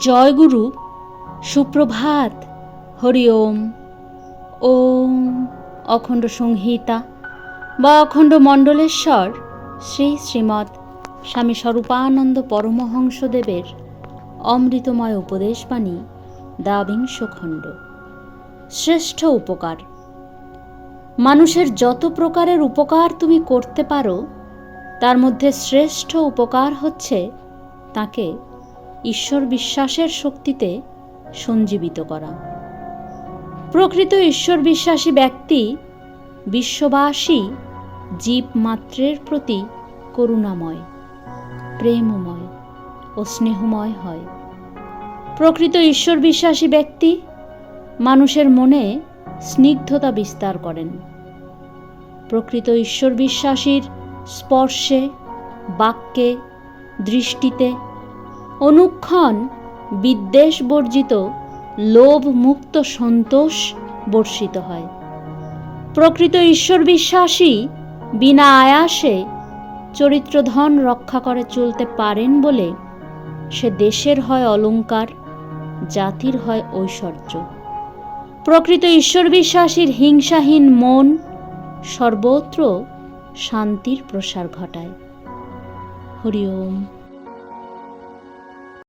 জয়গুরু, সুপ্রভাত, হরি ওম। অখণ্ড সংহিতা বা অখণ্ড মণ্ডলেশ্বর শ্রী শ্রীমৎ স্বামী স্বরূপানন্দ পরমহংসদেবের অমৃতময় উপদেশবাণী দ্বাবিংশ খণ্ড। শ্রেষ্ঠ উপকার। মানুষের যত প্রকারের উপকার তুমি করতে পারো, তার মধ্যে শ্রেষ্ঠ উপকার হচ্ছে তাকে ঈশ্বর বিশ্বাসের শক্তিতে সঞ্জীবিত করা। প্রকৃত ঈশ্বর বিশ্বাসী ব্যক্তি বিশ্ববাসী জীব মাত্রের প্রতি করুণাময়, প্রেমময় ও স্নেহময় হয়। প্রকৃত ঈশ্বর বিশ্বাসী ব্যক্তি মানুষের মনে স্নিগ্ধতা বিস্তার করেন। প্রকৃত ঈশ্বর বিশ্বাসীর স্পর্শে, বাক্যে, দৃষ্টিতে অনুক্ষণ বিদ্বেষ বর্জিত লোভ মুক্ত সন্তোষ বর্ষিত হয়। প্রকৃত ঈশ্বর বিশ্বাসী বিনা আয়াসে চরিত্রধন রক্ষা করে চলতে পারেন বলে সে দেশের হয় অলঙ্কার জাতির হয় ঐশ্বর্য। প্রকৃত ঈশ্বর বিশ্বাসীর হিংসাহীন মন সর্বত্র শান্তির প্রসার ঘটায়। হরি ওম।